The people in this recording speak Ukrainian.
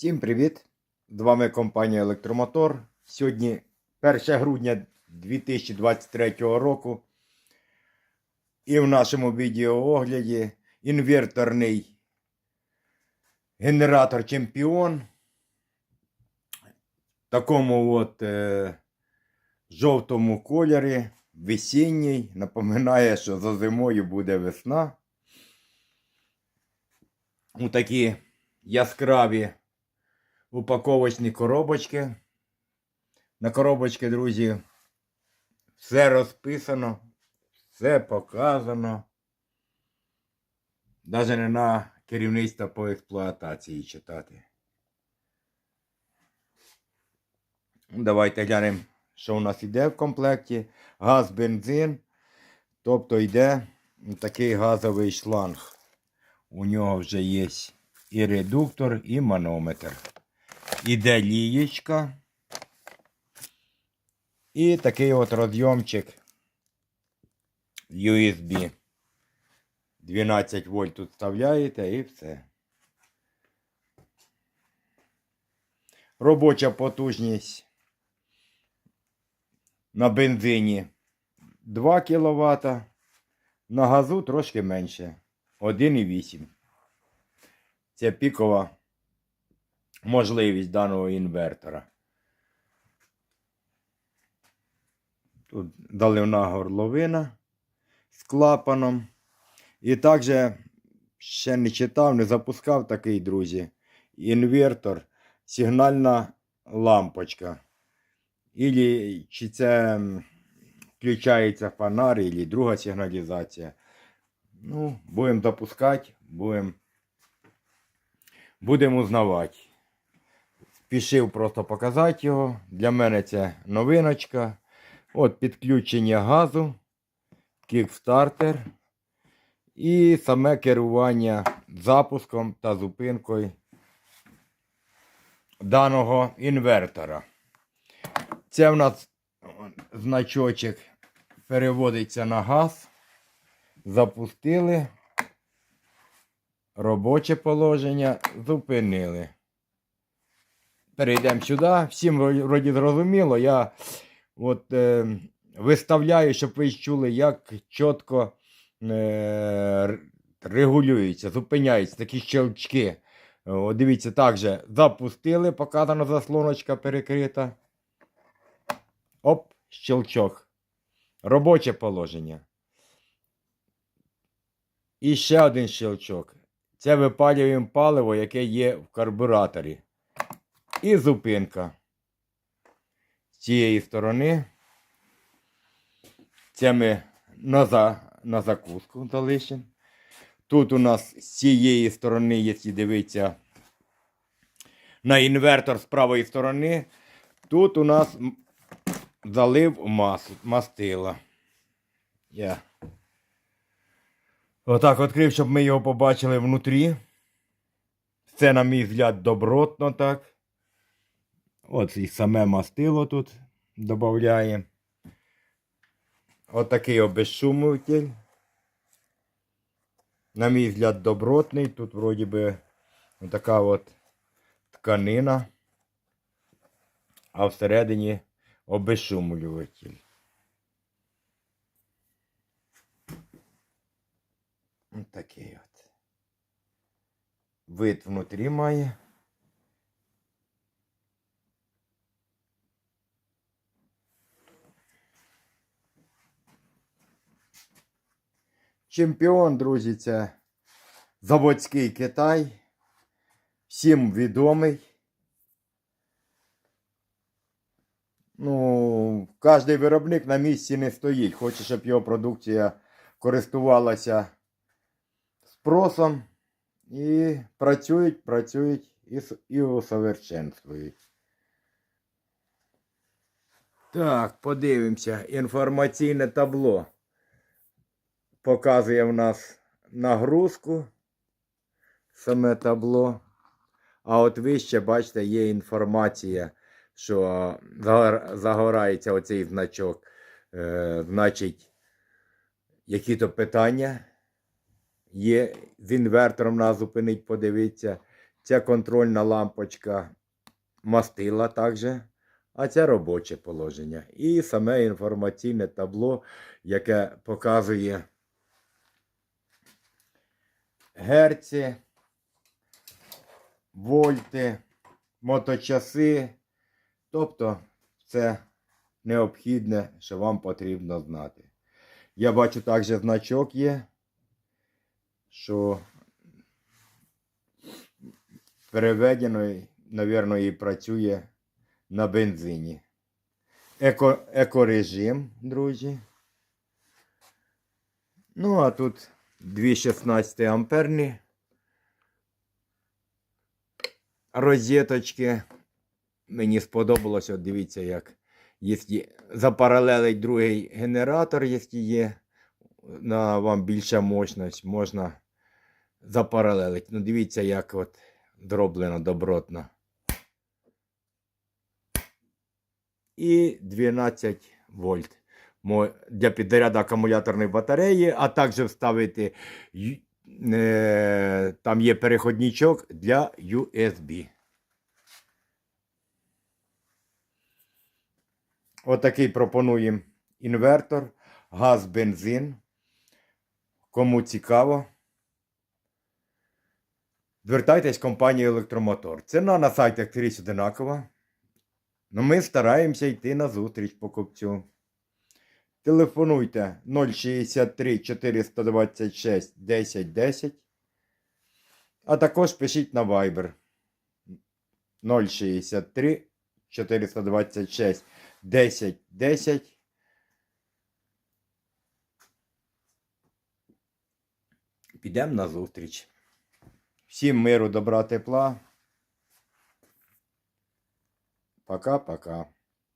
Всім привіт! З вами компанія Електромотор. Сьогодні 1 грудня 2023 року. І в нашому відеоогляді інверторний генератор Чемпіон. В такому от е, жовтому кольорі, весінній. Напоминає, що за зимою буде весна. У такі яскраві упаковочні коробочки. На коробочки, друзі, все розписано, все показано. Навіть не на керівництво по експлуатації читати. Давайте глянемо, що у нас йде в комплекті. Газ, бензин. Тобто йде такий газовий шланг. У нього вже є і редуктор, і манометр. Іде лієчка. І такий от розйомчик USB. 12 вольт тут вставляєте і все. Робоча потужність на бензині 2 кВт, на газу трошки менше 1,8. Це пікова можливість даного інвертора. Тут доливна горловина з клапаном. І також ще не читав, не запускав такий, друзі. Інвертор, сигнальна лампочка. Ілі чи це включається фонар, і друга сигналізація. Ну, будемо запускати, будемо будемо узнавати. Спішив просто показати його. Для мене це новиночка. От підключення газу, кікстартер і саме керування запуском та зупинкою даного інвертора. Це в нас значочок переводиться на газ. Запустили. Робоче положення зупинили. Перейдемо сюди. Всім вроді зрозуміло. Я от, е, виставляю, щоб ви чули, як чітко е, регулюється, зупиняються такі щелчки. О, дивіться, так же запустили, показана заслоночка перекрита. Оп, щелчок. Робоче положення. І ще один щелчок. Це випалюємо паливо, яке є в карбюраторі. І зупинка. З цієї сторони. Це ми на, за, на закуску залишимо. Тут у нас з цієї сторони, якщо дивитися на інвертор з правої сторони, тут у нас залив мас, мастила. Я. Отак відкрив, щоб ми його побачили внутрі. Це, на мій взгляд, добротно так. От і саме мастило тут додає. Отакий обезшумуватель. На мій взгляд, добротний. Тут вроді би така от тканина. А всередині обезшумлюватель. Ось такий от. Вид внутрі має. Чемпіон, друзі, це заводський Китай. Всім відомий. Ну, кожний виробник на місці не стоїть. Хоче, щоб його продукція користувалася спросом. І працюють, працюють і, і усовершенствують. Так, подивимося. Інформаційне табло показує в нас нагрузку, саме табло. А от вище, бачите, є інформація, що загорається оцей значок. Е, значить, які-то питання є з інвертором нас зупинить, подивитися. Це контрольна лампочка мастила також, а це робоче положення. І саме інформаційне табло, яке показує герці, вольти, моточаси. Тобто це необхідне, що вам потрібно знати. Я бачу також значок є, що переведено, мабуть, і працює на бензині. Еко, екорежим, друзі. Ну, а тут 2,16 амперні розеточки. Мені сподобалось, от дивіться, як запаралелить другий генератор, якщо є, на вам більша мощність, можна запаралелить. Ну, дивіться, як от зроблено добротно. І 12 вольт для підряду акумуляторної батареї, а також вставити е, там є переходничок для USB. Отакий пропонуємо інвертор, газ, бензин. Кому цікаво. Звертайтесь в компанію Електромотор. Ціна на сайтах скрізь одинакова. Ну, ми стараємося йти на зустріч покупцю. Телефонуйте 063 426 10 10. А також пишіть на Viber 063 426 10 10. Підемо на зустріч. Всім миру, добра, тепла. Пока-пока.